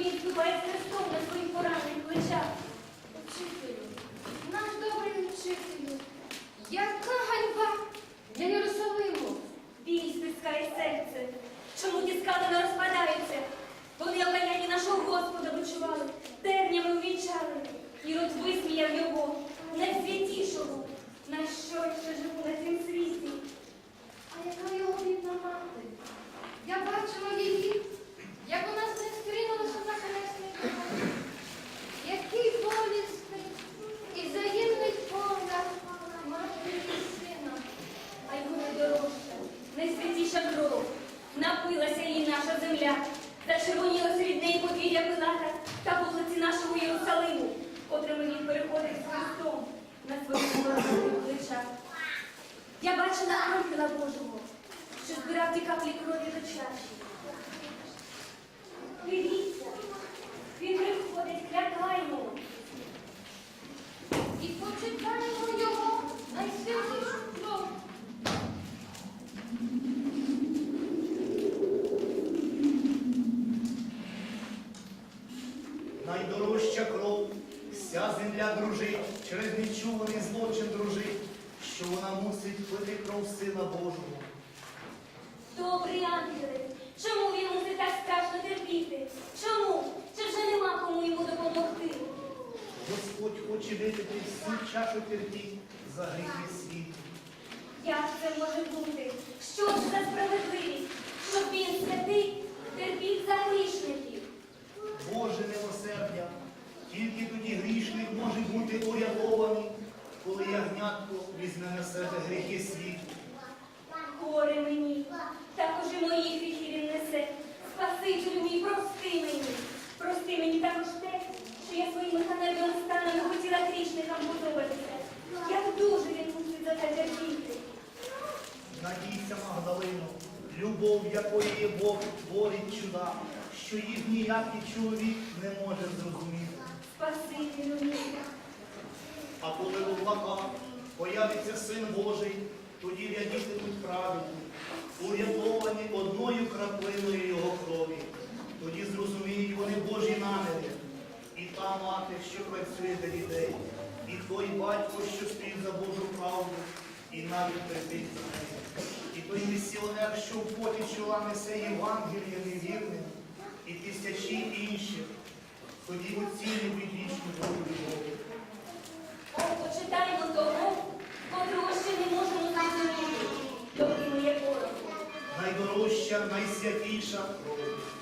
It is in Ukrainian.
він відбувається з на своїх поранених плечах. Учителю, наш добрий учителю, яка ганьба для Єрусалиму. Біль стискає серце. Чому ті скали не розпадаються? Вони окаяні нашого Господа вичували, тернями увінчали. Ірод висміяв його, найсвятішого, на що ще живу на цім світі. А яка його бідна мати? Я бачила її, як вона з ним скринулася за хресником. Який болісний і взаємний погляд матері і сина. А його найдорожча, найсвятіша кров. Напилася її наша земля, зачервоніло серед неї подвір'я Пилата та вулиці нашого Єрусалиму, котрими він переходить з Христом на своїх голосових плечах. Я бачила ангела Божого, що збирав ті каплі крові до чаші. Дивіться, він приходить, клякаймо. І почитаємо його найсвятішу кров. Найдорожча кров, вся земля дружить, через нечуваний злочин дружить, що вона мусить пити кров Сина Божого. Добрий ангеле, чому він мусить так страшно терпіти? Чому? Чи вже нема кому йому допомогти? Господь хоче випити всю чашу терпіть за гріхи світу. Як це може бути? Що ж за справедливість? Щоб він святий терпів за грішників. Боже милосердя, тільки тоді грішник може бути урятований, коли ягнятко візьме на себе гріхи світу. Горе мені, також і мої гріхи він несе. Спасителю мій, прости мені. Прости мені також те, що я своїми ганебними станами хотіла грішникам подобатися. Як дуже він мусить за це терпіти. Надійся, Магдалино, любов, якої є Бог, творить чуда, що їх ніякий чоловік не може зрозуміти. Спасителю мій. А коли в облаках появиться Син Божий, тоді рядітимуть праведні, урятовані одною краплиною Його крові. Тоді зрозуміють вони Божі наміри. І та мати, що працює для дітей, і той батько, що стоїть за Божу правду, і навіть терпить за неї. І той місіонер, що в поті чола несе Євангеліє невірним, і тисячі інших, тоді оцінюють вічну долю любові. О, почитаємо того, котрого ще не можемо зрозуміти, доки ми є ворогом. найдорожча, найсвятіша кров.